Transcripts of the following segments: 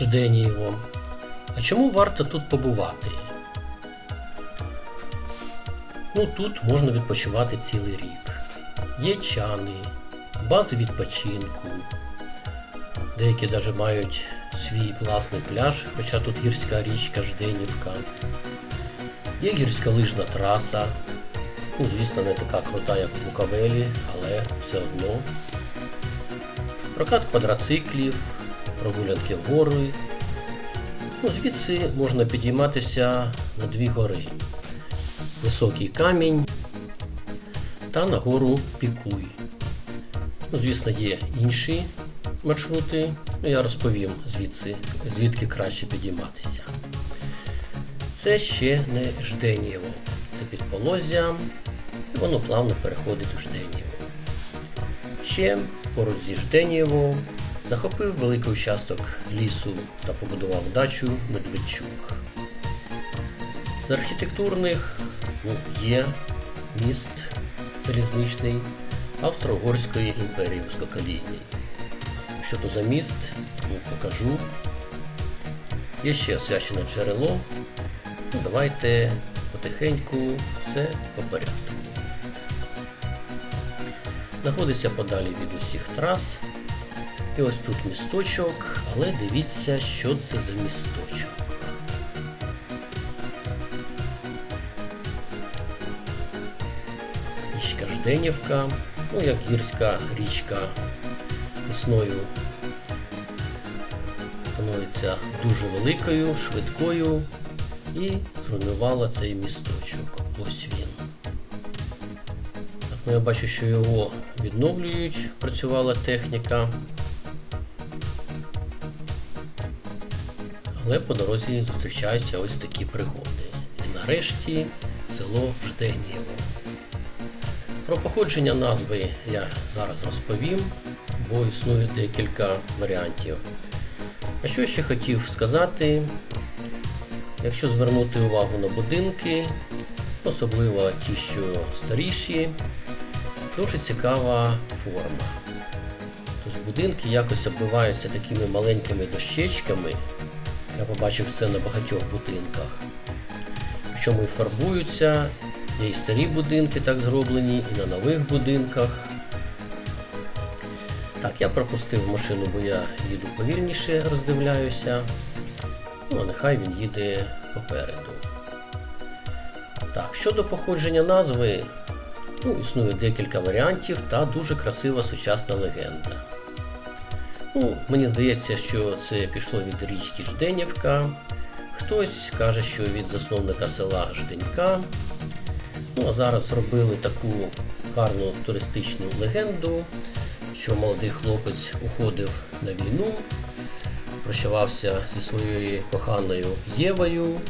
Жденієво. А чому варто тут побувати? Ну тут можна відпочивати цілий рік. Є чани, бази відпочинку. Деякі навіть мають свій власний пляж, хоча тут гірська річка Жденівка. Є гірська лижна траса. Ну, звісно, не така крута, як в Букавелі, але все одно. Прокат квадроциклів, прогулянки гори. Ну, звідси можна підійматися на дві гори. Високий камінь та на гору Пікуй. Ну, звісно, є інші маршрути. Ну, я розповім звідси, звідки краще підійматися. Це ще не Жденієво. Це підполозя, і воно плавно переходить у Жденієво. Ще поруч зі Жденієво захопив великий участок лісу та побудував дачу Медведчук. З архітектурних ну, є міст залізничний Австро-Угорської імперії вузькоколійний. Що то за міст, ну, покажу. Є ще освячене джерело. Ну, давайте потихеньку все по порядку. Знаходиться подалі від усіх трас. І ось тут місточок, але дивіться, що це за місточок. Річка Жденівка, ну як гірська річка весною становиться дуже великою, швидкою і зруйнувала цей місточок. Ось він. Так, ну я бачу, що його відновлюють, працювала техніка. Але по дорозі зустрічаються ось такі пригоди. І нарешті село Жденієво. Про походження назви я зараз розповім, бо існує декілька варіантів. А що ще хотів сказати, якщо звернути увагу на будинки, особливо ті, що старіші, дуже цікава форма. Тобто будинки якось оббиваються такими маленькими дощечками. Я побачив це на багатьох будинках. Причому і фарбуються, є і старі будинки так зроблені, і на нових будинках. Так, я пропустив машину, бо я їду повільніше, роздивляюся. Ну, а нехай він їде попереду. Так, щодо походження назви, ну, існує декілька варіантів та дуже красива сучасна легенда. Ну, Мені здається, що це пішло від річки Жденівка. Хтось каже, що від засновника села Жденька. Ну, а зараз зробили таку гарну туристичну легенду, що молодий хлопець уходив на війну, прощавався зі своєю коханою Євою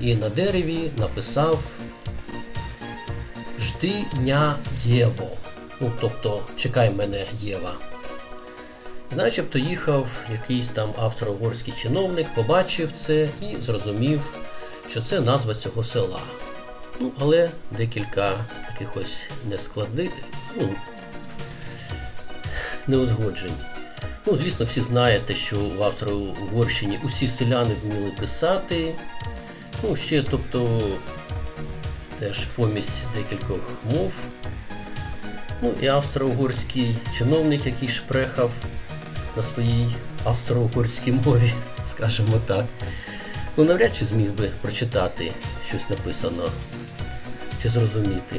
і на дереві написав Жди дня Єво. Ну, тобто, чекай мене Єва. Начебто їхав якийсь там австро-угорський чиновник, побачив це і зрозумів, що це назва цього села. Ну, але декілька таких ось нескладних, ну, неузгоджень. Ну, звісно, всі знаєте, що в Австро-Угорщині усі селяни вміли писати. Ну, ще, тобто, теж помість декількох мов. Ну і австро-угорський чиновник, який шпрехав на своїй австро-угорській мові, скажімо так. Ну, навряд чи зміг би прочитати щось написано чи зрозуміти.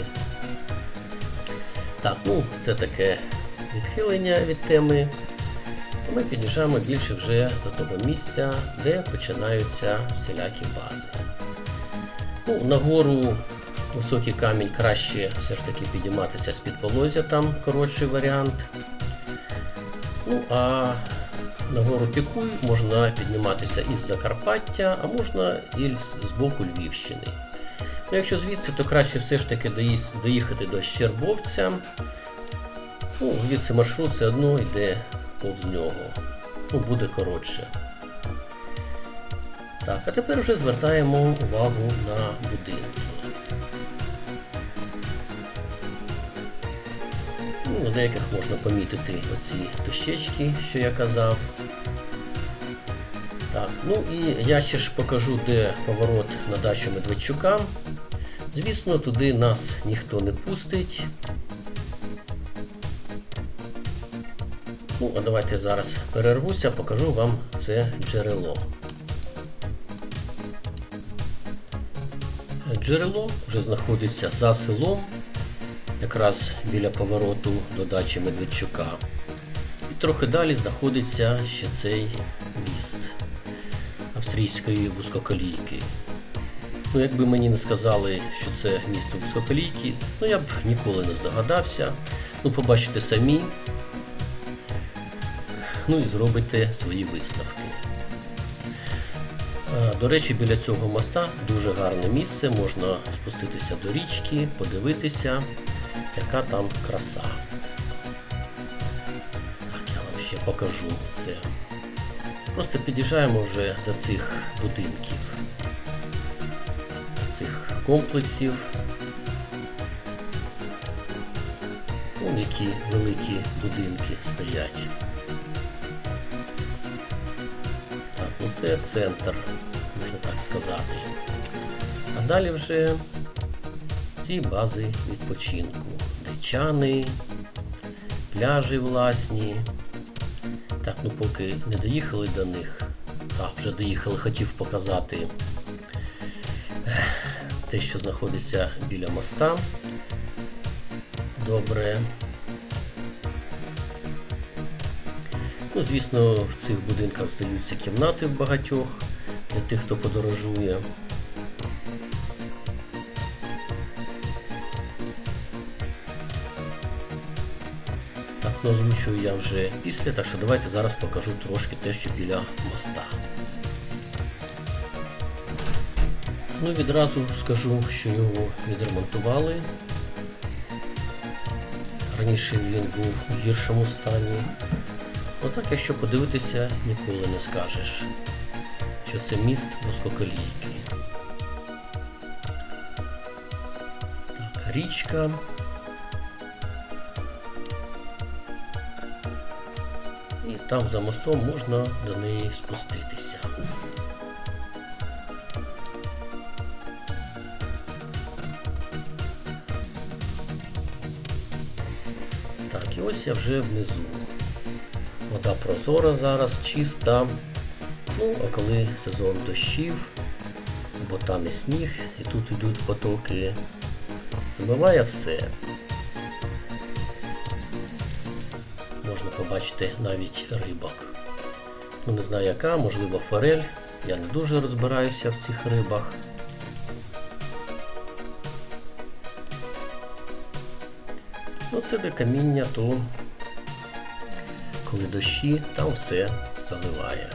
Так, ну, це таке відхилення від теми. Ми під'їжджаємо більше вже до того місця, де починаються всілякі бази. Ну, Нагору високий камінь краще все ж таки підійматися з-під полозя, там коротший варіант. Ну, а на гору Пікуй можна підніматися із Закарпаття, а можна з боку Львівщини. Ну, Якщо звідси, то краще все ж таки доїхати до Щербовця. Ну, звідси маршрут все одно йде повз нього. Ну, буде коротше. Так, а тепер вже звертаємо увагу на будинки. Деяких можна помітити оці дощечки, що я казав. Так, ну і я ще ж покажу, де поворот на дачу Медведчука. Звісно, туди нас ніхто не пустить. Ну, а давайте зараз перервуся, покажу вам це джерело. Джерело вже знаходиться за селом, якраз біля повороту до дачі Медведчука. І трохи далі знаходиться ще цей міст австрійської вузькоколійки. Ну, якби мені не сказали, що це місто вузькоколійки, ну я б ніколи не здогадався. Ну, побачите самі. Ну і зробите свої висновки. До речі, біля цього моста дуже гарне місце, можна спуститися до річки, подивитися, яка там краса. Так, я вам ще покажу це. Просто під'їжджаємо вже до цих будинків, цих комплексів. Вон які великі будинки стоять. Так, ну це центр, можна так сказати. А далі вже ці бази відпочинку. Дечани, пляжі власні. Так, ну поки не доїхали до них. Так, вже доїхали, хотів показати те, що знаходиться біля моста. Добре. Ну, звісно, в цих будинках здаються кімнати в багатьох для тих, хто подорожує. Ну я вже після, так що давайте зараз покажу трошки те, що біля моста. Ну відразу скажу, що його відремонтували. Раніше він був у гіршому стані. Отак, якщо подивитися, ніколи не скажеш, що це міст вузькоколійки. Так, річка. І там за мостом можна до неї спуститися. Так, і ось я вже внизу. Вода прозора зараз, чиста. Ну, а коли сезон дощів, бо тане сніг, і тут йдуть потоки, змиває все. Можна побачити навіть рибок. Ну, не знаю яка, можливо, форель. Я не дуже розбираюся в цих рибах. Ну, це де каміння, то коли дощі, там все заливає.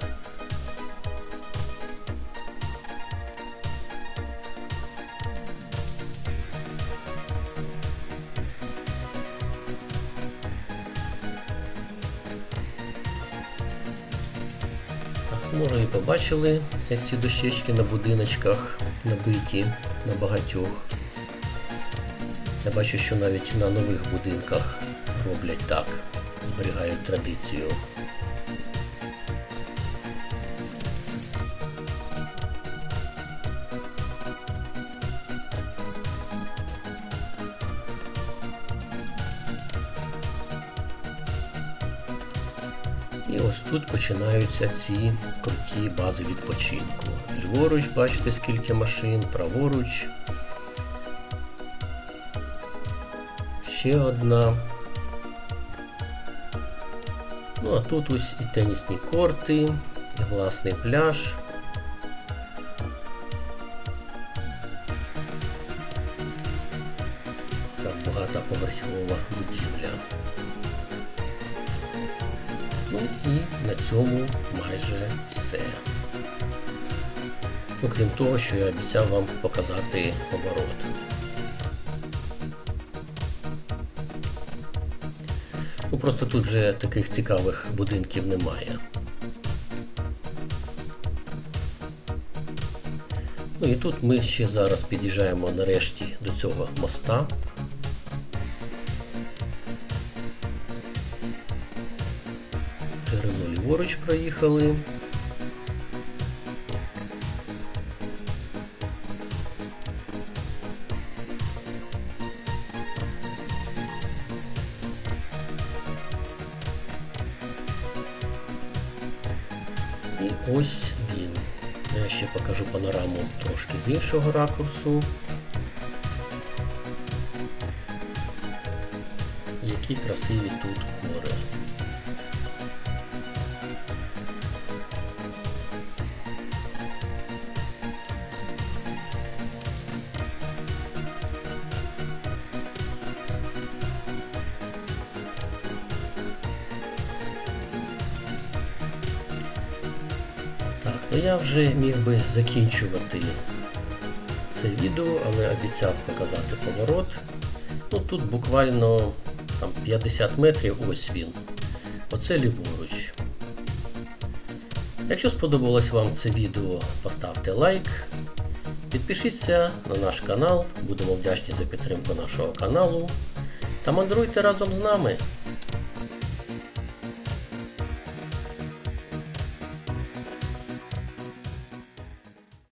Може і побачили, як ці дощечки на будиночках набиті на багатьох. Я бачу, що навіть на нових будинках роблять так, зберігають традицію. І ось тут починаються ці круті бази відпочинку. Ліворуч, бачите, скільки машин, праворуч. Ще одна. Ну, а тут ось і тенісні корти, і власний пляж. Цьому майже все. Ну, крім того, що я обіцяв вам показати поворот. Ну просто тут же таких цікавих будинків немає. Ну і тут ми ще зараз під'їжджаємо нарешті до цього моста. ліворуч проїхали. І ось він. Я ще покажу панораму трошки з іншого ракурсу. Які красиві тут ну я вже міг би закінчувати це відео, але обіцяв показати поворот. Ну тут буквально там 50 метрів, ось він. Оце ліворуч. Якщо сподобалось вам це відео, поставте лайк. Підпишіться на наш канал, будемо вдячні за підтримку нашого каналу. Та мандруйте разом з нами.